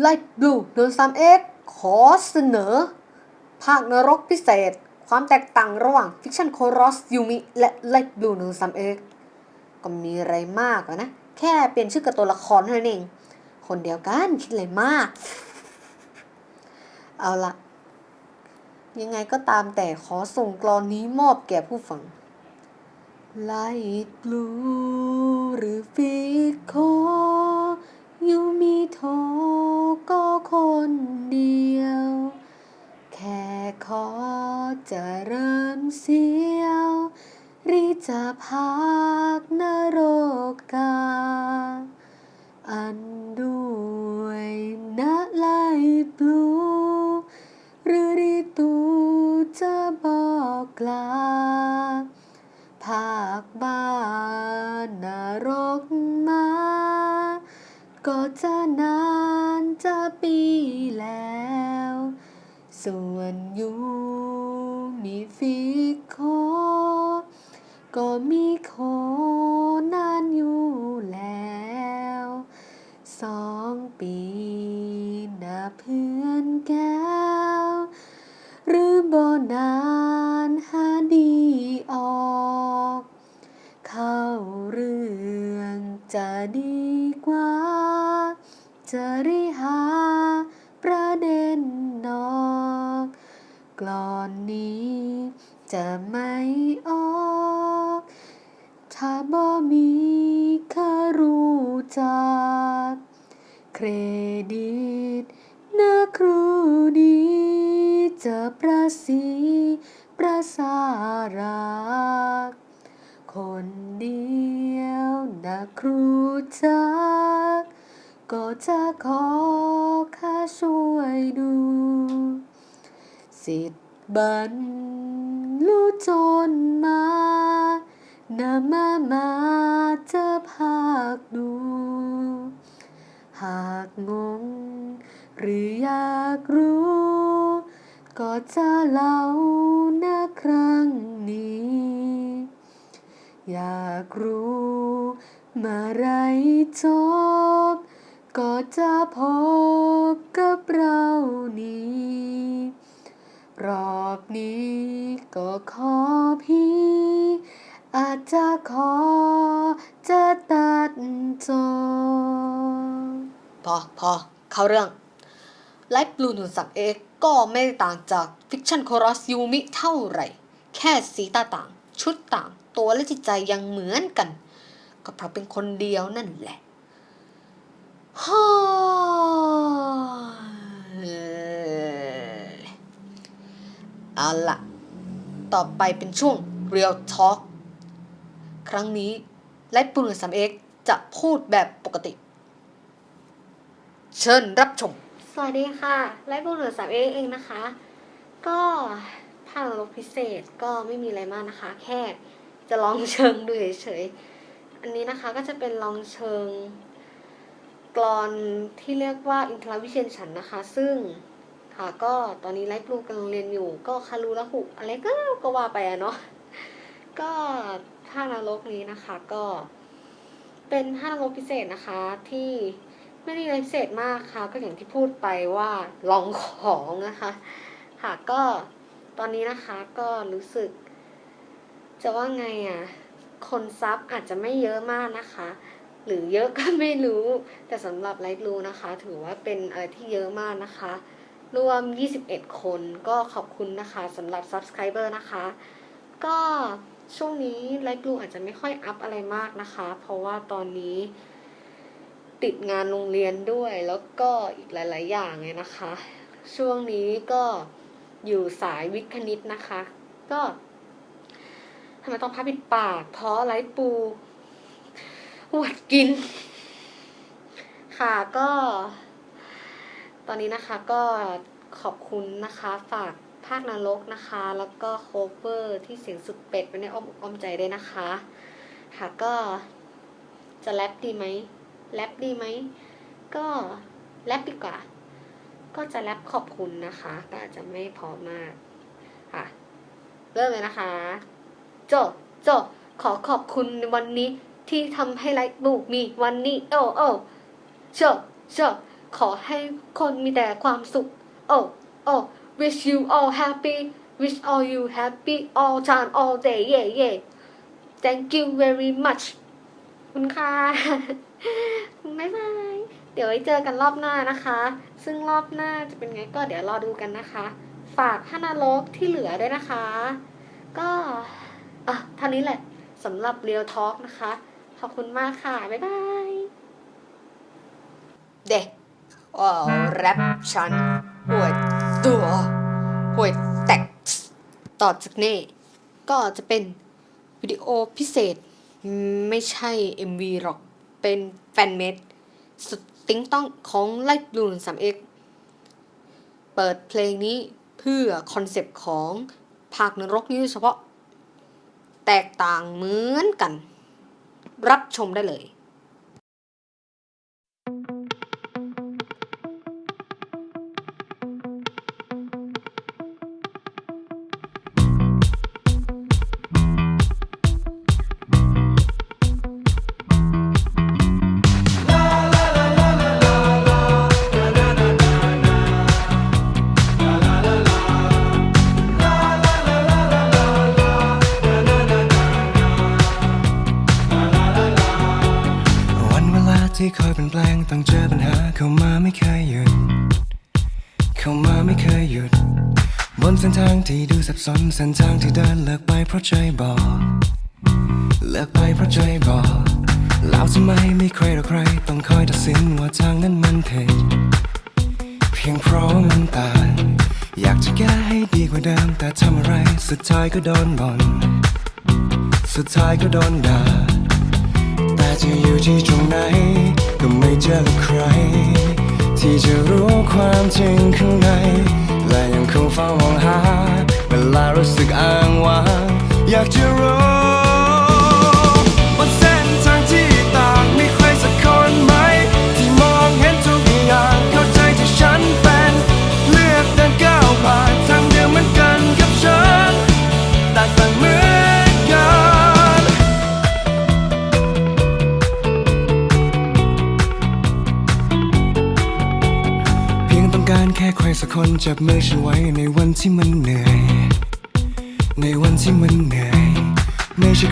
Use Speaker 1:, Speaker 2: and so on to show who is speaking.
Speaker 1: ไลท์บลูเดนซัมเอ็กขอเสนอ ภาคนรกพิเศษ ความแตกต่างระหว่างฟิกชันโครอสยูมิและไลท์บลูเดนซัมเอ็กก็มีอะไรมากนะ แค่เปลี่ยนชื่อกับตัวละครเท่านั้นเอง คนเดียวกันคิดอะไรมาก เอาละยังไงก็ตามแต่ขอส่งกลอนนี้มอบแก่ผู้ฟัง Light blue หรือฟิ รกมา ก็จะนานจะปีแล้ว ส่วนยูมีฟิกโค ก็มีโคนานอยู่แล้ว สองปีนะเพื่อนแก้ว หรือบนานหาดีออก เข้าเรื่อง จะดีกว่า จะริหาประเด็นนอกกลอนนี้จะไม่ออกถ้าบ่มีค่ารู้จัก เครดิตนะครูดีจะประสีประสารัก คนดี นะครูจัก ก็จะขอค่าช่วยดู สิทธิ์บรรลุจนมานามามาจะภาคดู หากงง หรืออยากรู้ ก็จะเล่านะครั้งนี้ อยากรู้ เมื่อไรจบ ก็จะพบกับเรานี้ รอบนี้ก็ขอพี่ อาจจะขอจะตัดจบพอพอเข้าเรื่อง ไลฟ์บลูนูสับเอกก็ไม่ต่างจากฟิกชันโครอสยูมิเท่าไหร่ แค่สีตาต่าง ชุดต่าง ตัวและจิตใจยังเหมือนกัน ก็เพราะเป็นคนเดียวนั่นแหละฮ่าเอาละต่อไปเป็นช่วง Real Talk ครั้งนี้ไลฟ์บลูนสับเอ็กจะพูดแบบปกติ เชิญรับชม
Speaker 2: สวัสดีค่ะ ไลฟ์บุรุษสามเองเองนะคะ ก็ภาคลบพิเศษก็ไม่มีอะไรมากนะคะ แค่จะลองเชิงดูเฉยๆ อันนี้นะคะก็จะเป็นลองเชิงกรอนที่เรียกว่าอินทรวิเชียนฉันนะคะ ซึ่งค่ะก็ตอนนี้ไลฟ์บลูกำลังเรียนอยู่ ก็คารูละหุอะไรก็ก็ว่าไปอะเนาะก็ภาคนรกนี้นะคะก็เป็นภาคนรกพิเศษนะคะที่ไม่ได้อะไรพิเศษมากค่ะก็อย่างที่พูดไปว่าลองของนะคะ ค่ะก็ตอนนี้นะคะก็รู้สึก จะว่าไงอะ คนซับอาจจะไม่เยอะมากนะคะ หรือเยอะก็ไม่รู้ แต่สำหรับไลฟ์รูนะคะ ถือว่าเป็นอะไรที่เยอะมากนะคะ รวม 21 คนก็ขอบคุณนะคะสำหรับ Subscriber นะคะ ก็ช่วงนี้ไลฟ์รูอาจจะไม่ค่อยอัพอะไรมากนะคะ เพราะว่าตอนนี้ติดงานโรงเรียนด้วยแล้วก็อีกหลาย ๆ อย่างเลยนะคะ ช่วงนี้ก็อยู่สายวิทย์คณิตนะคะ ก็ ทำไมต้องพับปิดปากเพราะไรปูหวดกิน ค่ะก็ ตอนนี้นะคะก็ขอบคุณนะคะฝากภาคนรกนะคะ แล้วก็โคเวอร์ที่เสียงสุดเป็ดไว้ในอ้อมอกอ้อมใจด้วยนะคะ ค่ะก็จะแรปดีไหมแรปดีไหมก็แรปดีกว่า ก็จะแรปขอบคุณนะคะ ก็อาจจะไม่พอมากค่ะ เริ่มเลยนะคะ จโจขอขอบคุณในวันนี้ที่ทำให้ไลฟ์บุกมีวันนี้ โอ้โอ้จโจขอให้คนมีแต่ความสุข โอ้โอ้ wish you all happy wish all you happy all time all day yeah yeah thank you very much คุณค่ะบ๊ายบายเดี๋ยวไว้เจอกันรอบหน้านะคะ ซึ่งรอบหน้าจะเป็นไงก็เดี๋ยวรอดูกันนะคะ ฝากท่านรกที่เหลือด้วยนะคะ ก็ อะท่านี้แหละสำหรับเรียวทอ l k นะคะ ขอบคุณมากค่ะ บ๊ายบาย
Speaker 1: เด็กโอ้แรปฉันห่วยตัวห่วยแตกต่อจากนี้ ก็จะเป็นวิดีโอพิเศษ ไม่ใช่ MV หรอก เป็นแฟนเมดสุดติ้งต้องของไลท์บลูน 3x เปิดเพลงนี้เพื่อคอนเซปต์ของภาคนรกนี้โดยเฉพาะ แตกต่างเหมือนกัน รับชมได้เลย
Speaker 3: ที่คอยเปลี่ยนแปลงต้องเจอปัญหาเข้ามาไม่เคยหยุด เข้ามาไม่เคยหยุด บนเส้นทางที่ดูสับสนเส้นทางที่เดินเลิกไปเพราะใจบอกเลิกไปเพราะใจบอกแล้วทำไมไม่ใครหรอใคร ต้องคอยตัดสินว่าทางนั้นมันผิดเพียงเพราะมันต่างอยากจะแก้ให้ดีกว่าเดิมแต่ทำอะไรสุดท้ายก็โดนบ่นสุดท้ายก็โดนด่าแต่จะอยู่ที่ตรง เจอใคร ที่จะรู้ความจริงข้างใน และยังคงเฝ้ามองหา เวลารู้สึกอ้างว้างอยากจะ คนจับมือฉันไว้ในวันที่มันเหนื่อย ในวันที่มันเหนื่อย ไม่ใช่